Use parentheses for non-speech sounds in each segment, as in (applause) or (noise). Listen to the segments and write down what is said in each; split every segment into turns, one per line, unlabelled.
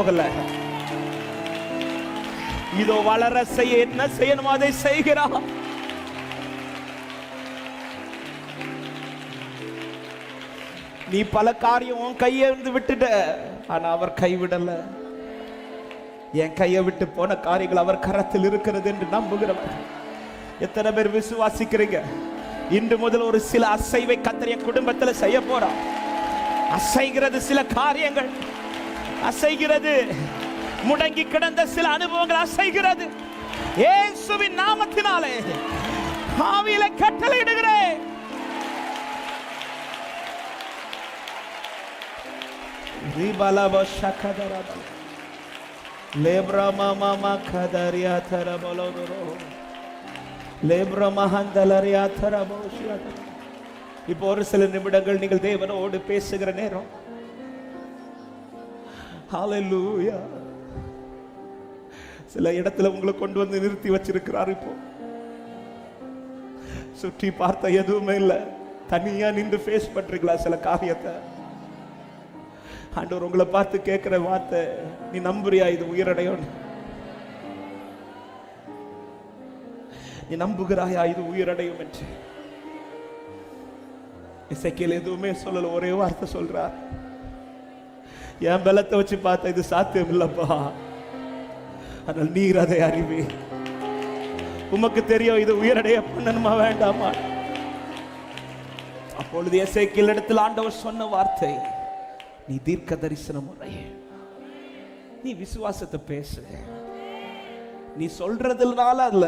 போகல. இதோ வளர செய்ய என்ன செய்யணும் அதை செய்கிறார் நீ பல காரியம் உன் கையை இருந்து விட்டுட்ட ஆனா அவர் கைவிடல என் கையை விட்டு போன காரியங்கள் அவர் கரத்தில் இருக்கிறது என்று நம்புகிறவர். எத்தனை பேர் விசுவாசிக்கிறீங்க? இன்று முதல் ஒரு சில அசைவை கத்திரிய என் குடும்பத்தில் செய்ய போறான் அசைகிறது சில காரியங்கள். அசைகிறது. முடங்கி கிடந்த சில அனுபவங்கள் அசைகிறது. ஏசுவின் நாமத்தினாலே ஆவியில கட்டளையிடுகிறேன். மம இப்போ ஒரு சில நிமிடங்கள் நீங்கள் தேவனோடு பேசுகிற நேரம். ஹalleluya சில இடத்துல உங்களை கொண்டு வந்து நிறுத்தி வச்சிருக்கிறார் இப்போ. சுற்றி பார்த்த எதுவுமே இல்லை. தனியா நின்று ஃபேஸ் பண்றீங்களா சில காரியத்தை. ஆண்டவர் உங்களை பார்த்து கேட்கிற வார்த்தை நீ நம்புறியா? இது உயிரடையும் நீ நம்புகிறாயா? இது உயிரடையும் என்று. இசைக்கியல் எதுவுமே சொல்லல ஒரே வார்த்தை சொல்றார். என் பலத்தை வச்சு பார்த்தா இது சாத்தியம் இல்லப்பா ஆனால் நீர் அதை அறிவே. உமக்கு தெரியும் இது உயரடைய பண்ணணுமா வேண்டாமா? அப்பொழுது இசைக்கியல் இடத்தில் ஆண்டவர் சொன்ன வார்த்தை நீ தீர்க்க தரிசனம் முறை நீ விசுவாசத்தை பேசு. நீ சொல்றதுனால அல்ல.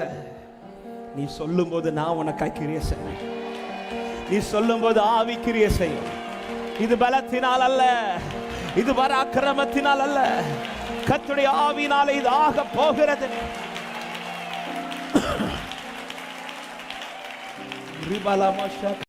நீ சொல்லும் போது நான் உனக்காய் கிரிய செய்வேன். நீ சொல்லும்போது ஆவி கிரிய செய்யும் இது பலத்தினால் அல்ல. இது வர அக்கிரமத்தினால் அல்ல கத்துடைய ஆவினால இது ஆக போகிறது. (clears throat) ரிபலமஷ.